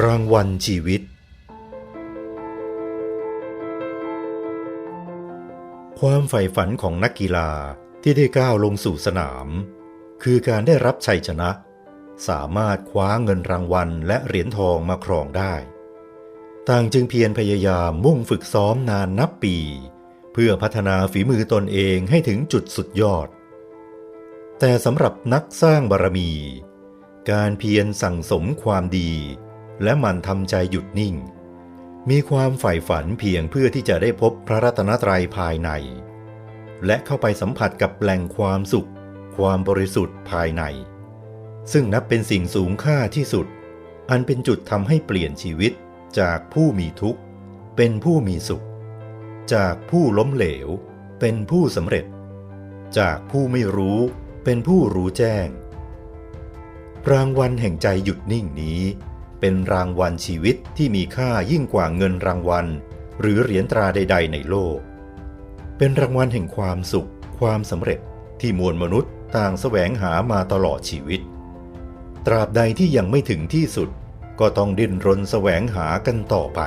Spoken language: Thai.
รางวัลชีวิต ความใฝ่ฝันของนักกีฬาที่ได้ก้าวลงสู่สนาม คือการได้รับชัยชนะ สามารถคว้าเงินรางวัลและเหรียญทองมาครองได้ ต่างจึงเพียรพยายามมุ่งฝึกซ้อมนานนับปี เพื่อพัฒนาฝีมือตนเองให้ถึงจุดสุดยอด แต่สำหรับนักสร้างบารมี การเพียรสั่งสมความดี และมันทำใจหยุดนิ่ง มีความใฝ่ฝันเพียงเพื่อที่จะได้พบพระรัตนตรัยภายใน และเข้าไปสัมผัสกับแหล่งความสุข ความบริสุทธิ์ภายใน ซึ่งนับเป็นสิ่งสูงค่าที่สุด อันเป็นจุดทำให้เปลี่ยนชีวิตจากผู้มีทุกข์ เป็นผู้มีสุข จากผู้ล้มเหลว เป็นผู้สำเร็จ จากผู้ไม่รู้เป็นผู้รู้แจ้ง รางวัลแห่งใจหยุดนิ่งนี้ เป็นรางวัลชีวิตที่มีค่ายิ่งกว่าเงินรางวัล หรือเหรียญตราใด ๆ ในโลก เป็นรางวัลแห่งความสุข ความสำเร็จที่มวลมนุษย์ต่างแสวงหามาตลอดชีวิต ตราบใดที่ยังไม่ถึงที่สุด ก็ต้องดิ้นรนแสวงหากันต่อไป